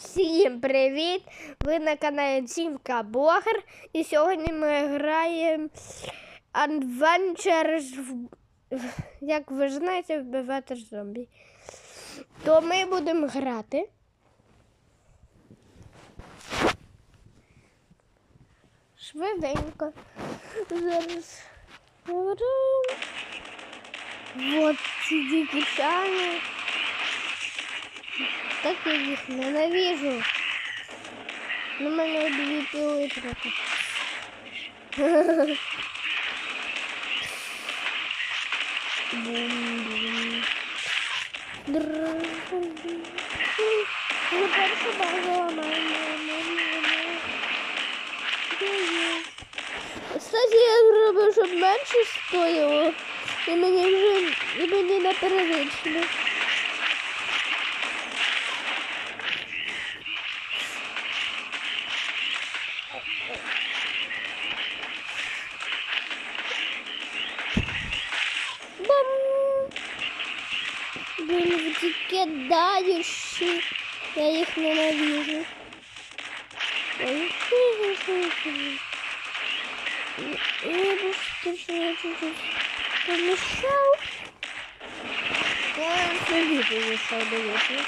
Всім привіт! Ви на каналі Дімка Блогер і сьогодні ми граємо Adventures як ви знаєте, вбивати зомбі. То ми будемо грати. Швиденько. Зараз говоримо. Вот ці дітяни. Так я их ненавижу. Ну, мене дві пили трохи. Бум-бум. Ну, першу базу ламаємо. Кстати, я зробив, щоб менше стоїло. І мені вже, і мені не перевично. Кидаючі. Я їх ненавижу. Ой. Вибачте, що я чуть-чуть помішав. Я собі помішав, дивіться.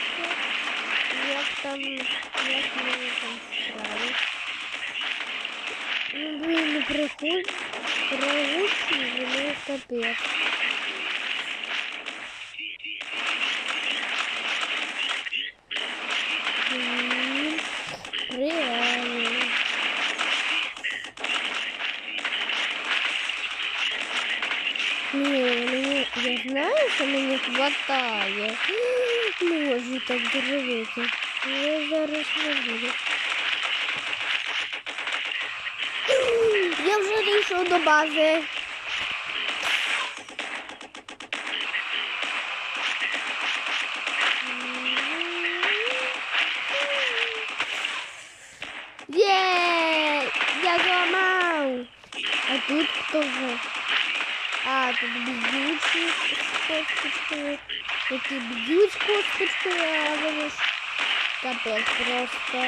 Як там, як мені там справи. Ну, блін, не приходь, прогучні, вони знаю, що мені хватає. Можу так зробити. Я зараз не буду. Я вже дійшов до бази. Є! Я зламав! А тут хто же? А, тут б'ючі Косточки. Які б'ють косточки, а вони ж капець просто.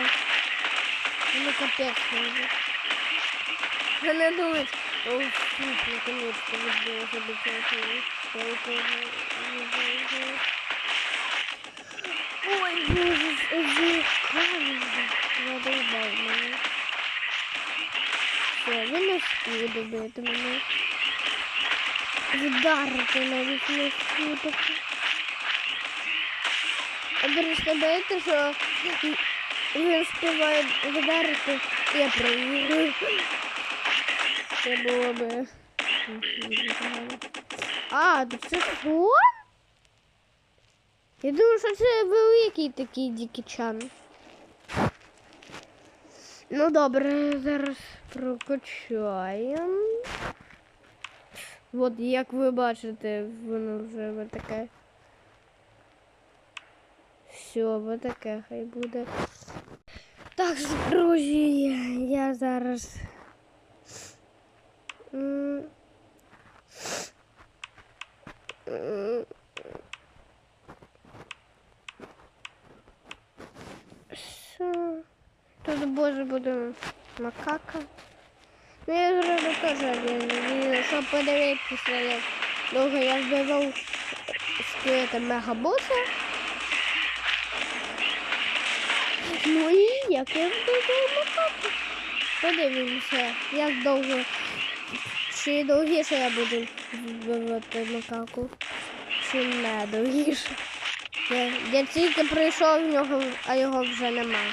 Ну капець може. Вони думають, о, фу, наконец-то відбулося до цього. Ой, боже, оці камінь. Задовбав мене. Все, він не встиг добити мене. Вдарити навіть не. А просто боїте, що він співає вдарити, я проіграю. Це було би. А, тут це що? Я думаю, що це великий такий дікічан. Ну добре, зараз прокачаємо. От як ви бачите, воно вже вот таке. Все, вот таке хай буде. Так, друзі, я зараз. Тут боже буде макака. Ну я зроблю теж один відео, щоб подивитися, як довго я вбивав скелета мегабоса. Ну і як я вбивав макаку. Подивимося, як довго. Чи довгіше я буду вбивати макаку, чи не довгіше. Я, я тільки прийшов в нього, а його вже немає.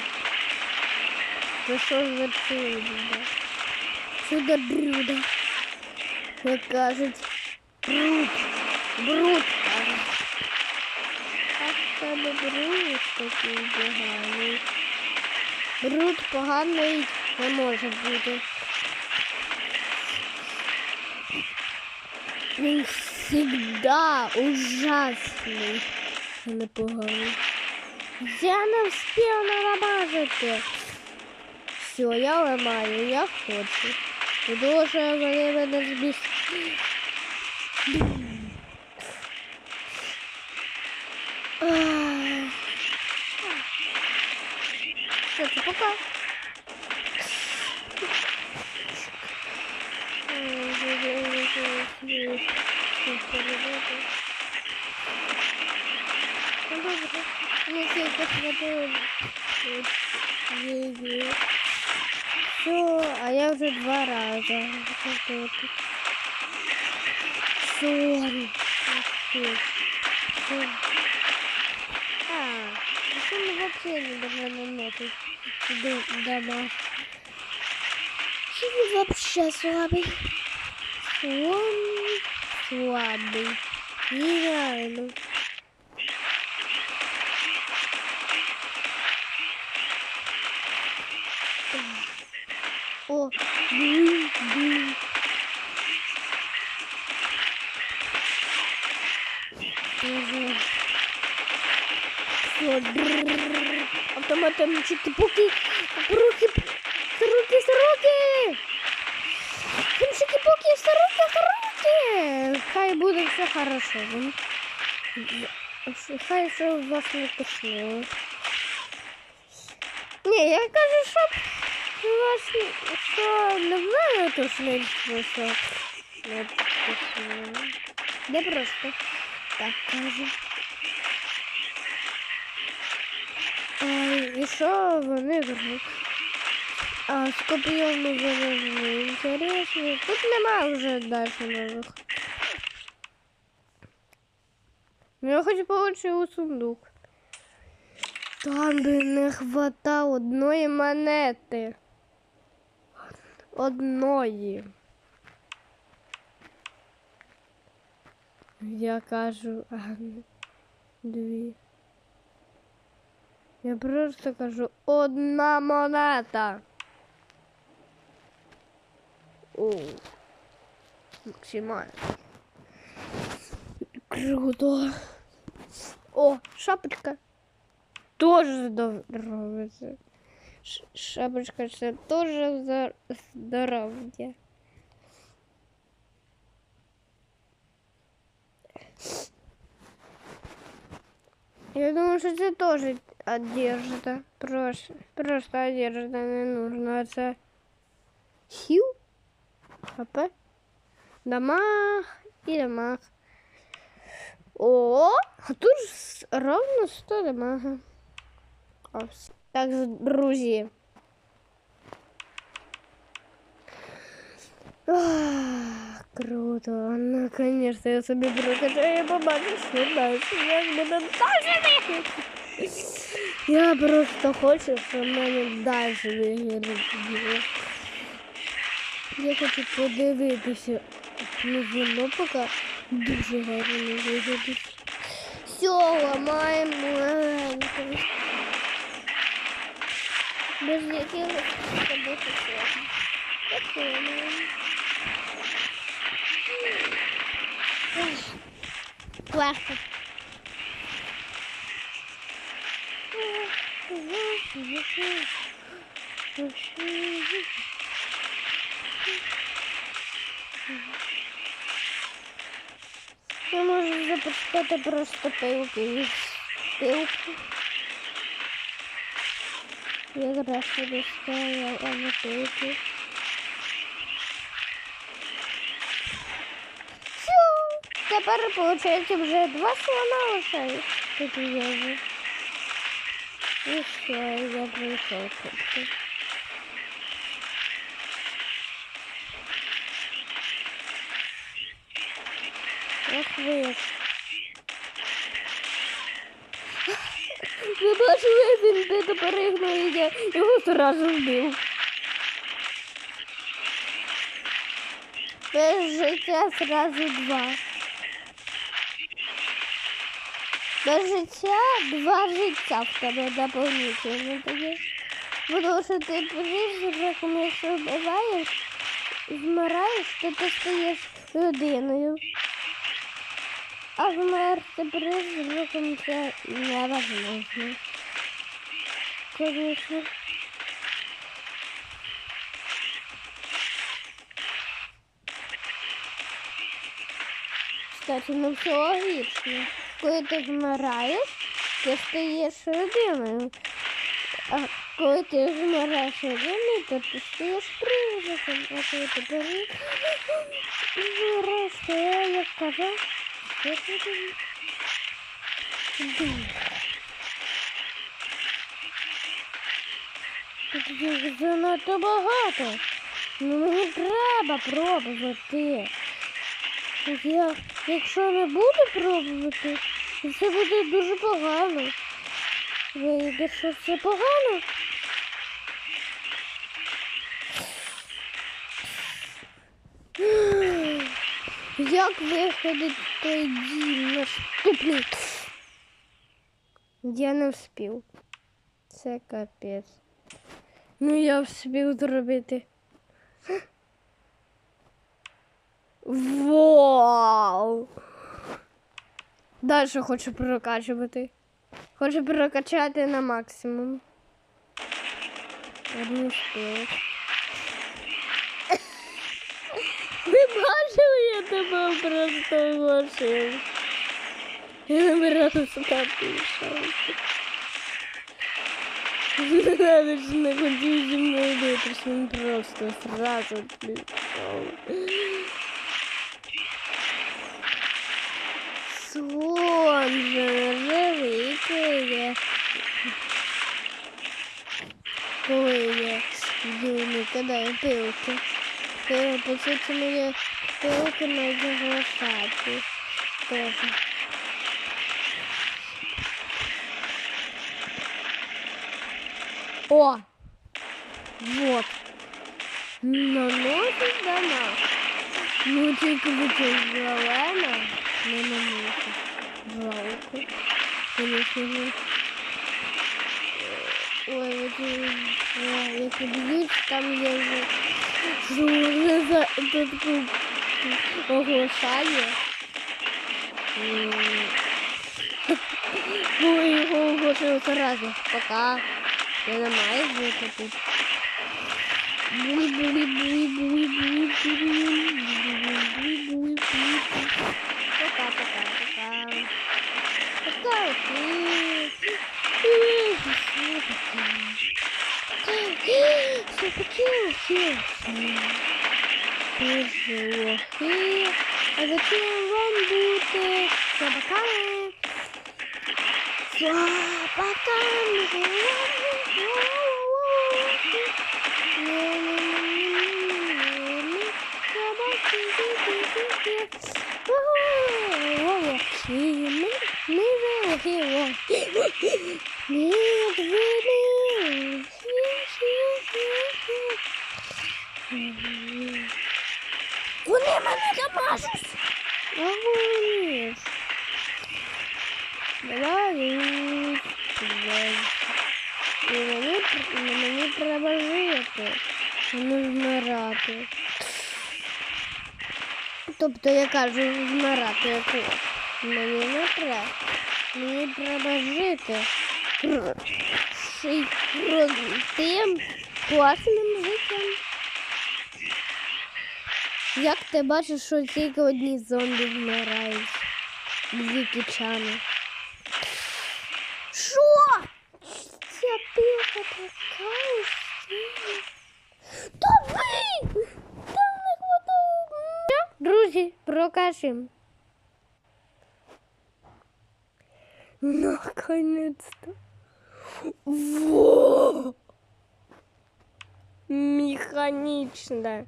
Прийшов верховий буде. Сюди блюдо. Як кажуть, бруд. Бруд в тебе бруд такий поганий. Бруд поганий не може бути. Він всегда ужасний. а Не поганий. Я не встиг нарамажити. Все, я ламаю, я хочу. Тому що вони мене збіс. Ах. Все, це пока. Ну, добре. Ну, все, это хватает. Все, а я уже два раза. Вот это. Сори. А, что мы вообще не должны наметить дома? Или вообще слабый? Он слабый. Нереально. О, блин, блин. Ага. Автоматом чики-пуки. Руки, руки, руки. Чики-пуки, руки, руки. Хай буде все хорошо. Хай все у вас не тошнило. Ні, я кажу, щоб у вас що не знаю тошнильство, що не тошнило. Не просто так кажу. А, і що вони кажуть? А скорпіон уже не інтересно. Тут нема вже далі нових. Ну, Я хочу получити у сундук. Там би не хватало одної монети. Одної. Я кажу, дві. Я просто кажу одна монета. О, максимально. Круто. О, шапочка. Тоже здоровье. Ш- Шапочка це тоже здор- здоровье. Я думаю, что это тоже одежда. Просто, просто одежда не нужна. Це хил, хп, дамаг и дамаг. О, а тут ровно 100 дамага. Ось Так, друзі. Ах, круто. Наконец-то я собі прокачаю, я побачу, що далі. Як буде далі бігати. Я просто хочу, щоб в мене далі виграє. Я хочу подивитися. Ну, воно поки дуже гарно виглядить. Все, ламаємо легенько. Без якихось собаки сложно. Такое. Легко. Я можу запускати просто пилки. Пилку. Якраз собі стояла на пилки. Все, тепер виходить вже два слона лишають. Тут я вже. І все, я прийшов тут. Ох ви. Ви бачили, він де перегнув і я його одразу вбив. Без життя зразу два. Без життя два життя в тебе дополнительно тоді. Тому що ти призраком, якщо вбиваєш, змираєш, то ти стаєш людиною. А вмерти призраком це невозможно. Конечно. Кстати, ну все логично. Коли ти вмираєш, ти стаєш людиною. А коли ти вмираєш один, то ти стаєш призраком, а коли ти вмираєш, то я як занадто багато. Ну мені треба пробувати. Я, якщо не буду пробувати, то це буде дуже погано. Вийде, що це погано. Як виходить той дім? Я не вспів. Це капець. Ну я вспів зробити. Вау! Далі хочу прокачувати. Хочу прокачати на максимум. Одну встиг. я тебе просто оголошив. Я набираю сюди пішов. Навіть не хотів зі мною битися, він просто сразу пішов. Сон же великий. Коли я юний, кидаю пилки. То, по суті, мої Белки можно голосать тоже. О! Вот. Наносит до нас. Ну, типа, только ты круто зелено. Но ну, наносит. Жалко. Конечно же. Э, ой, вот я, если бьюсь, там я же... куб. М. Ну, його оголошив одразу. Пока. Я не маю бути тут. Буй, буй, буй, буй, буй, буй, буй, буй, буй. Пока, пока, пока. Пока, окей. Эх, всё-таки. Злохи. А зачем вам бути собаками? Собаками. Собаки, мы, мы волки, волки. Нет, вы не Ага, Давай. Давай. І мені, мені треба жити, не вмирати. Тобто я кажу вмирати яку. Мені не треба. Мені треба жити. Тим класним Як ти бачиш, що тільки одні зомбі вмирають? Звідкічани. Що? Ця пилка така. Та! Там не хватає. Друзі, прокажемо. Наконец-то. Во! Механічне.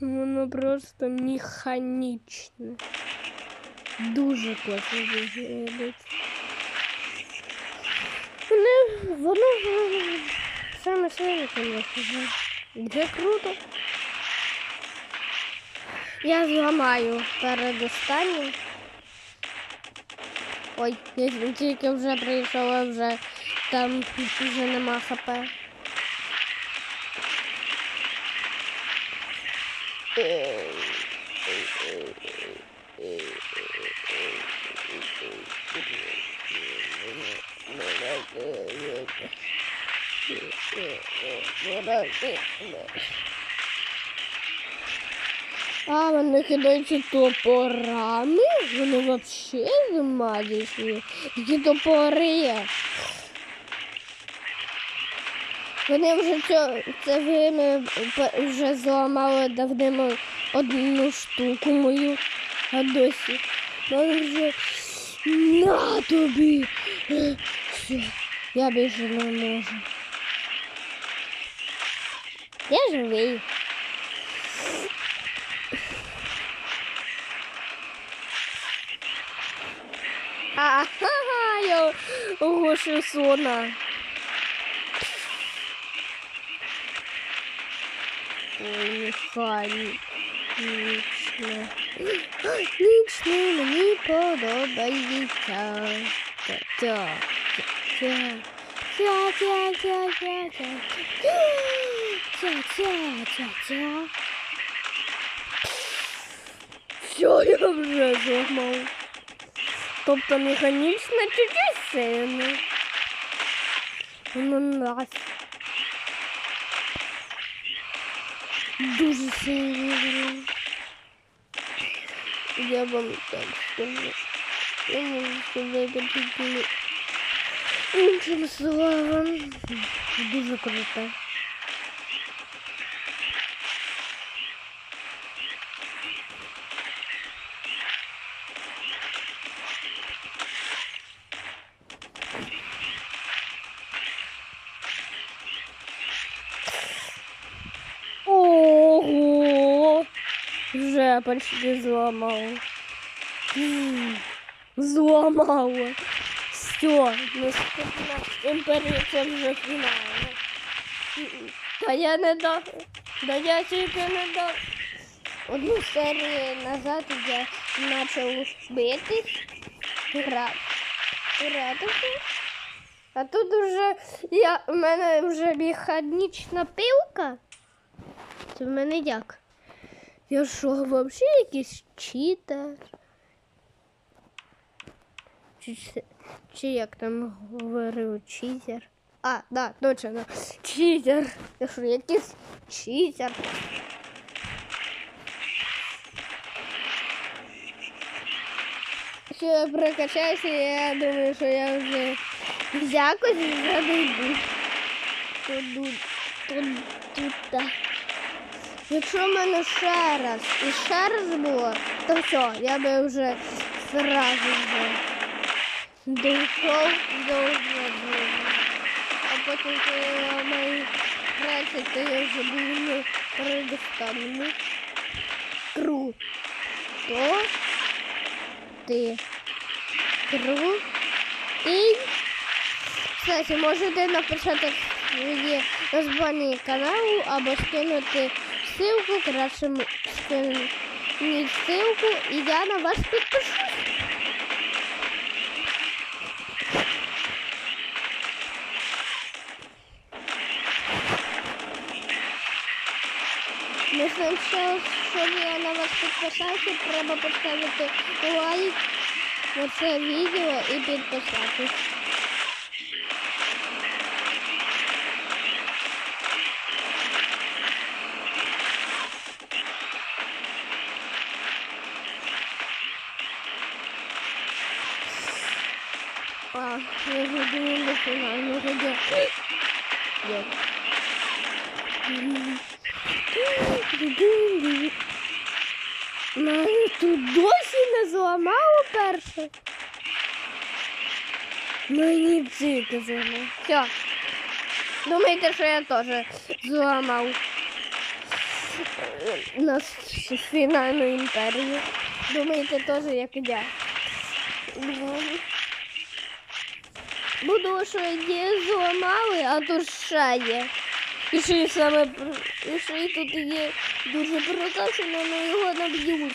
Воно просто механічне. Дуже класно виглядає. Воно, воно саме сильне, звісно. Вже круто. Я зламаю перед останнім. Ой, я тільки вже прийшов, а вже там вже нема хп. А, вони кидаються топорами? Вони взагалі магічні. Які топори. Вони вже це, це время вже зламали давнимо одну штуку мою, а досі. Вони вже на тобі. Все, я більше не можу. Я живий. Ага, я оголошую слона. Механік. Нічне. Нічне мені подобається. Тя-тя. Тя-тя. Тя-тя-тя-тя-тя. Тя-тя-тя-тя. Все, я вже зламав. Тобто механічно чуть-чуть сильно. Ну, нас. Дуже сильно. Я вам так скажу. Я можу сказати тільки іншим словом. Дуже круто. Вже почти зламав. М, Зламало. Все, наступна імперія це вже фінальна. Та я не дав. Да я тільки не дав. Одну серію назад я почав битись, грати. А тут уже я, у мене вже механічна пилка. Це в мене як? Я що, взагалі якийсь читер? Чи, чи як там говорив читер? А, да, точно. Читер. Я що, якийсь читер? Що я прокачаюся, я думаю, що я вже якось вже дойду. Тут, тут, тут, тут. Якщо в мене ще раз і ще раз було, то все, я би вже зразу вже дійшов до одного. А потім, коли я маю 30, то я вже буду на передостанньому. Круто. Ти. Крутий. Кстати, можете написати свої названня каналу або скинути ссылку, краще скиніть ссылку, і я на вас підпишусь. Ну, спочатку, щоб я на вас підписався, треба поставити лайк на це відео і підписатись. А, я вже думаю, до фінального дня. Є. Мене тут досі не зламало перше. Мені бзики зламав. Все. Думаєте, що я теж зламав на фінальну імперію. Думаєте, теж як я. Буду, що її зламали, а тут ще є. І ще й саме і ще й тут є дуже прокачано, але його наб'ють.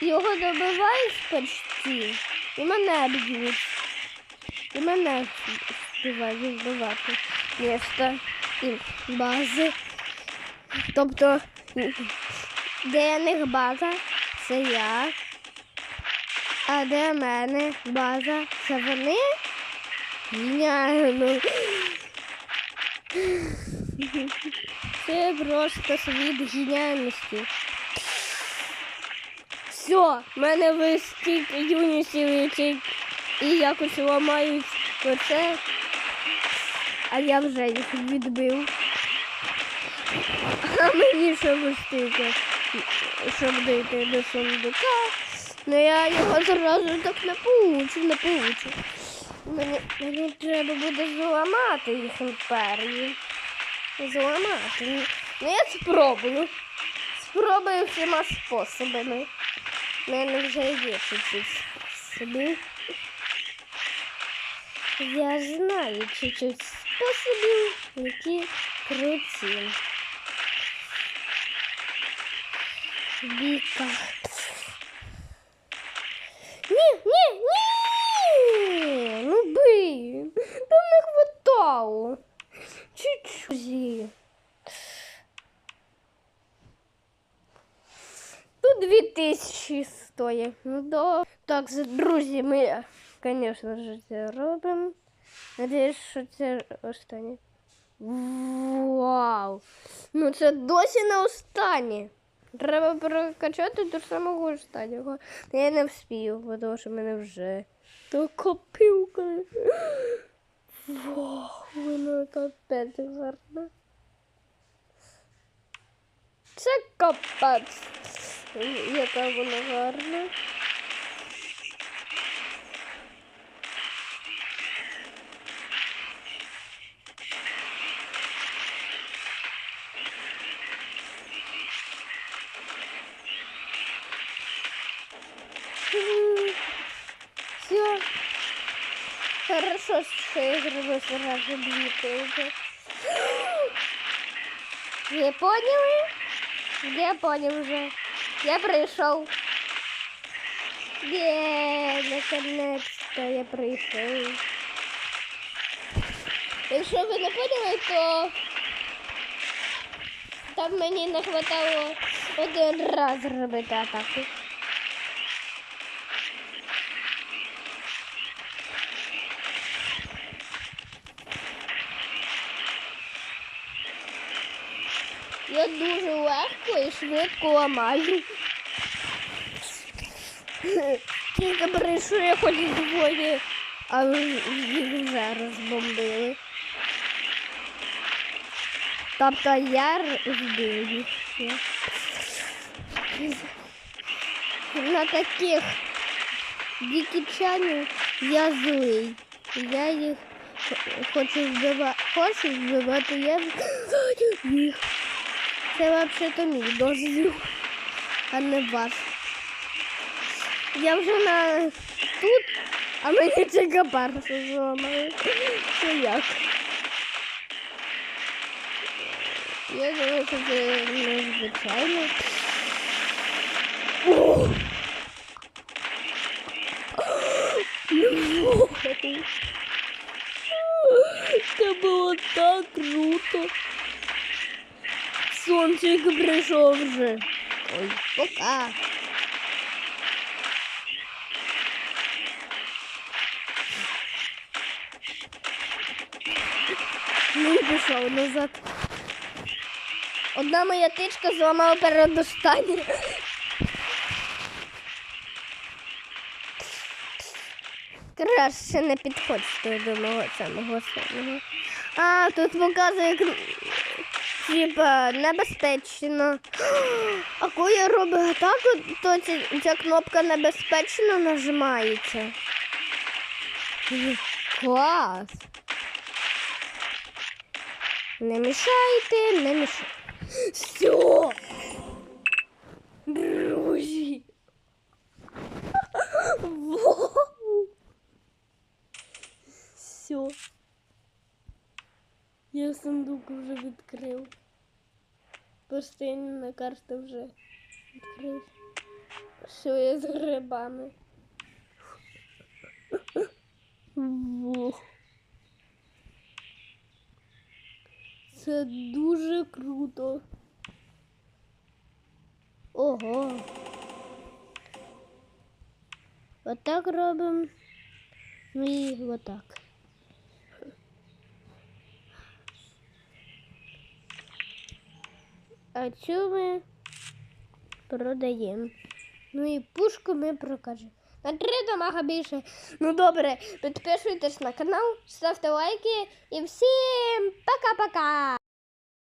Його добивають почти, і мене б'ють. І мене співають вбивати місто і бази. Тобто, де них база, це я. А де мене база? Це вони? Геніально. Це просто світ геніальності. Все, в мене стільки юнісів летить і якось ламають оце. а я вже їх відбив. А мені щоб стільки, щоб дійти до сундука. Ну я його зразу так не получу, не получу. Мені, мені треба буде зламати їх імперію. Зламати. Ну я спробую. Спробую всіма способами. У мене вже є чуть-чуть способів. Я знаю чуть-чуть способів, які круті. Віка. Хватало. Чуть-чуть. Тут дві тисячі стоїть. Ну да. Так, друзі, ми, звісно ж, це робимо. Надіюсь, що це останнє. Вау! Ну це досі не останнє. Треба прокачати до самого останнього. Я не вспію, тому що мене вже така пілка. Вау, воно капець гарно. Це капець. Яка вона гарна. Все. Хорошо, що я зробив. Ви поняли? Я понял уже. Я прийшов. Є, наконец-то я прийшов. Якщо ви не поняли, то там мені не хватало один раз зробити атаку. Я дуже легко і швидко ламаю. Тільки я хоч двоє, а їх вже розбомбили. Тобто я р- збив їх. На таких дікічанів я злий. Я їх хочу вбивати, хочу вбивати, я їх. Це взагалі мій дозвіл, а не ваш. Я вже на тут, а мені тільки перше зламали. Це як? Я думаю, що це незвичайно. Це було так круто. Сончик прийшов вже. Ой, пока. Ну і пішов назад. Одна моя тичка зламала передостаннє. Краще не підходьте до мого самого сильного. А, тут показує типа небезпечно. А коли я роблю так, то ця, ця кнопка небезпечно нажимається. Клас. Не мішайте, не мішайте. Все. Друзі. Вау. Все. Я сундук вже відкрив. Постійна карта вже відкрив. Все, я з грибами. Це дуже круто. Ого. Отак робимо. Ну і отак. А цю ми продаємо. Ну і пушку ми прокажемо. На три дамага більше. Ну добре, підписуйтесь на канал, ставте лайки і всім пока-пока!